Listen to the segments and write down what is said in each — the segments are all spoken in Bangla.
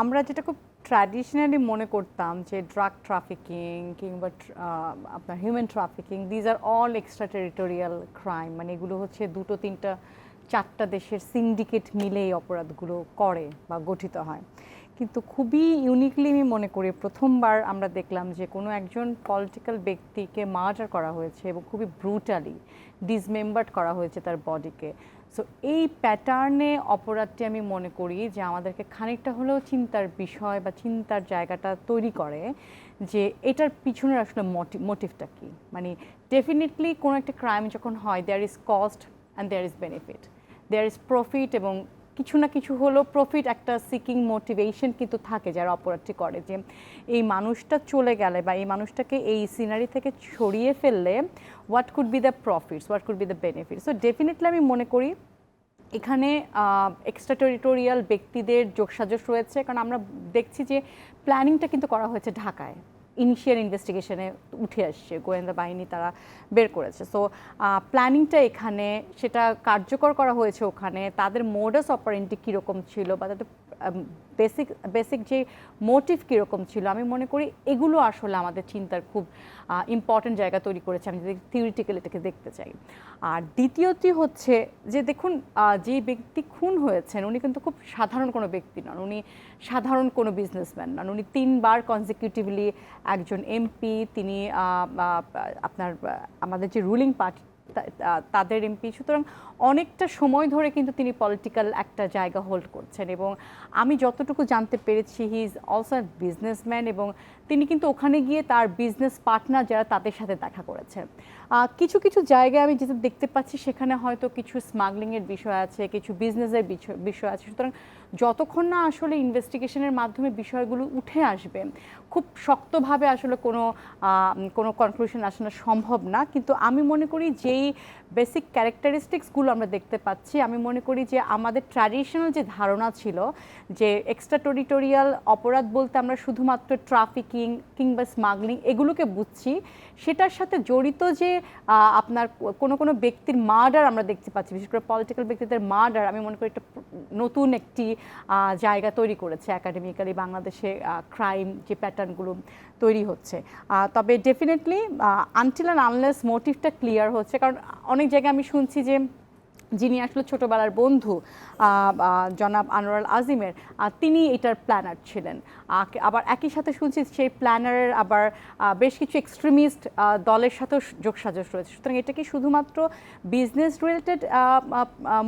আমরা যেটা খুব ট্র্যাডিশনালি মনে করতাম যে ড্রাগ ট্রাফিকিং কিংবা আপনার human trafficking these are all extra territorial crime মানে এগুলো হচ্ছে দুটো, তিনটা, চারটা দেশের সিন্ডিকেট মিলে এই অপরাধগুলো করে বা গঠিত হয়। কিন্তু খুবই ইউনিকলি আমি মনে করি প্রথমবার আমরা দেখলাম যে কোনো একজন পলিটিক্যাল ব্যক্তিকে মার্ডার করা হয়েছে এবং খুবই ব্রুটালি ডিসমেম্বার্ড করা হয়েছে তার বডিকে সো এই প্যাটার্নে অপরাধটি আমি মনে করি যে আমাদেরকে খানিকটা হলেও চিন্তার বিষয় বা চিন্তার জায়গাটা তৈরি করে যে এটার পিছনের আসলে মোটিভটা কি? মানে ডেফিনেটলি কোনো একটা ক্রাইম যখন হয় there is cost and there is benefit there is profit এবং কিছু না কিছু হলো প্রফিট একটা সিকিং মোটিভেশন কিন্তু থাকে যারা অপরাধটি করে যে এই মানুষটা চলে গেলে বা এই মানুষটাকে এই সিনারি থেকে ছড়িয়ে ফেললে what could be the profits what could be the benefit so definitely আমি মনে করি এখানে এক্সট্রা টেরিটোরিয়াল ব্যক্তিদের যোগসাজশ রয়েছে। কারণ আমরা দেখছি যে প্ল্যানিংটা কিন্তু করা হয়েছে ঢাকায়। ইনিশিয়াল ইনভেস্টিগেশনে উঠে আসছে, গোয়েন্দা বাহিনী তারা বের করেছে। সো প্ল্যানিংটা এখানে, সেটা কার্যকর করা হয়েছে ওখানে, তাদের মোডাস অপারেন্টি কীরকম ছিল বা তাদের বেসিক বেসিক যে মোটিভ কীরকম ছিল, আমি মনে করি এগুলো আসলে আমাদের চিন্তার খুব ইম্পর্টেন্ট জায়গা তৈরি করেছে। আমি যদি থিওরিটিক্যাল এটাকে দেখতে চাই। আর দ্বিতীয়টি হচ্ছে যে দেখুন যে ব্যক্তি খুন হয়েছেন, উনি কিন্তু খুব সাধারণ কোনো ব্যক্তি নন। উনি সাধারণ কোনো বিজনেসম্যান নন। উনি তিনবার কনজিকিউটিভলি একজন এমপি তিনি আপনার আমাদের যে রুলিং পার্টি তাদের এমপি। সুতরাং অনেকটা সময় ধরে কিন্তু তিনি পলিটিক্যাল একটা জায়গা হোল্ড করছেন এবং আমি যতটুকু জানতে পেরেছি হি ইজ অলসো বিজনেসম্যান এবং তিনি কিন্তু ওখানে গিয়ে তার বিজনেস পার্টনার যারা তাদের সাথে দেখা করেছেন। কিছু কিছু জায়গায় আমি যেটা দেখতে পাচ্ছি, সেখানে হয়তো কিছু স্মাগলিংয়ের বিষয় আছে, কিছু বিজনেসের বিষয় আছে। সুতরাং যতক্ষণ না আসলে ইনভেস্টিগেশনের মাধ্যমে বিষয়গুলো উঠে আসবে, খুব শক্তভাবে আসলে কোনো কোনো কনক্লুশন আসানো সম্ভব না। কিন্তু আমি মনে করি যেই বেসিক ক্যারেক্টারিস্টিক্সগুলো আমরা দেখতে পাচ্ছি। আমি মনে করি যে আমাদের ট্র্যাডিশনাল যে ধারণা ছিল যে এক্সট্রা টেরিটোরিয়াল অপরাধ বলতে আমরা শুধুমাত্র ট্রাফিকিং কিংবা স্মাগলিং এগুলোকে বুঝছি, সেটার সাথে জড়িত যে আপনার কোনো কোনো ব্যক্তির মার্ডার আমরা দেখতে পাচ্ছি, বিশেষ করে পলিটিক্যাল ব্যক্তিদের মার্ডার আমি মনে করি একটা নতুন একটি জায়গা তৈরি করেছে একাডেমিক্যালি বাংলাদেশে ক্রাইম যে প্যাটার্নগুলো তৈরি হচ্ছে। তবে ডেফিনেটলি আনটিল অ্যান্ড আনলেস মোটিভটা ক্লিয়ার হচ্ছে, কারণ অনেক জায়গায় আমি শুনছি যে যিনি আসলে ছোটোবেলার বন্ধু জনাব আনোয়ার আজিমের তিনি এটার প্ল্যানার ছিলেন। আবার একই সাথে শুনছি সেই প্ল্যানারের আবার বেশ কিছু এক্সট্রিমিস্ট দলের সাথেও যোগসাজশ রয়েছে। সুতরাং এটা কি শুধুমাত্র বিজনেস রিলেটেড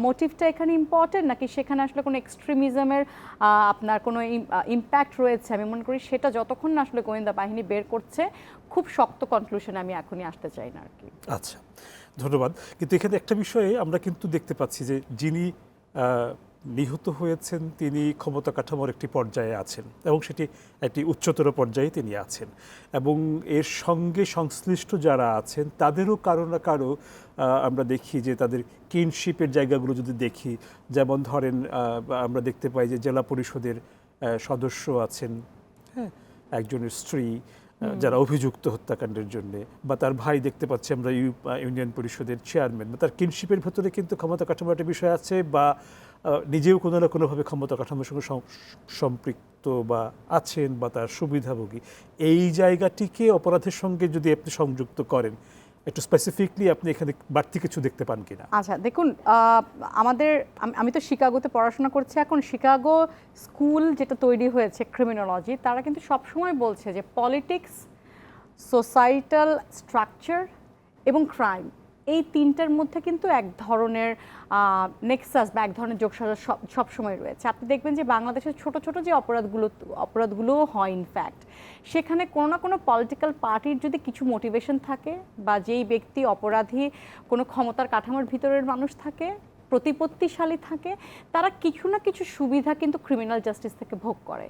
মোটিভটা এখানে ইম্পর্টেন্ট নাকি সেখানে আসলে কোনো এক্সট্রিমিজমের আপনার কোনো ইম্প্যাক্ট রয়েছে? আমি মনে করি সেটা যতক্ষণ না আসলে গোয়েন্দা বাহিনী বের করছে, খুব শক্ত কনক্লুশনে আমি এখনই আসতে চাই না আর কি। আচ্ছা। ধন্যবাদ। কিন্তু এখানে একটা বিষয়ে আমরা কিন্তু দেখতে পাচ্ছি যে যিনি নিহত হয়েছেন, তিনি ক্ষমতা কাঠামোর একটি পর্যায়ে আছেন এবং সেটি একটি উচ্চতর পর্যায়ে তিনি আছেন এবং এর সঙ্গে সংশ্লিষ্ট যারা আছেন, তাদেরও কারও না কারও আমরা দেখি যে তাদের কিনশিপের জায়গাগুলো যদি দেখি, যেমন ধরেন আমরা দেখতে পাই যে জেলা পরিষদের সদস্য আছেন হ্যাঁ একজনের স্ত্রী যারা অভিযুক্ত হত্যাকাণ্ডের জন্য, বা তার ভাই দেখতে পাচ্ছি আমরা ইউ- ইউনিয়ন পরিষদের চেয়ারম্যান, বা তার কিনশিপের ভেতরে কিন্তু ক্ষমতা কাঠামো একটা বিষয় আছে, বা নিজেও কোনো না কোনোভাবে ক্ষমতা কাঠামোর সঙ্গে সম্পৃক্ত বা আছেন, বা তার সুবিধাভোগী। এই জায়গাটিকে অপরাধের সঙ্গে যদি আপনি সংযুক্ত করেন একটু স্পেসিফিকলি আপনি এখানে বাড়তি কিছু দেখতে পান কিনা? আচ্ছা দেখুন আমাদের, আমি তো শিকাগোতে পড়াশোনা করছি। এখন শিকাগো স্কুল যেটা তৈরি হয়েছে ক্রিমিনোলজি তারা কিন্তু সবসময় বলছে যে পলিটিক্স সোসাইটাল স্ট্রাকচার এবং ক্রাইম এই তিনটার মধ্যে কিন্তু এক ধরনের নেক্সাস বা এক ধরনের যোগসাজশ সব সবসময় রয়েছে। আপনি দেখবেন যে বাংলাদেশের ছোট ছোট যে অপরাধগুলো, অপরাধগুলোও হয় ইনফ্যাক্ট সেখানে কোনো না কোনো পলিটিক্যাল পার্টির যদি কিছু মোটিভেশন থাকে বা যেই ব্যক্তি অপরাধী, কোনো ক্ষমতার কাঠামোর ভিতরের মানুষ থাকে, প্রতিপত্তিশালী থাকে, তারা কিছু না কিছু সুবিধা কিন্তু ক্রিমিনাল জাস্টিস থেকে ভোগ করে।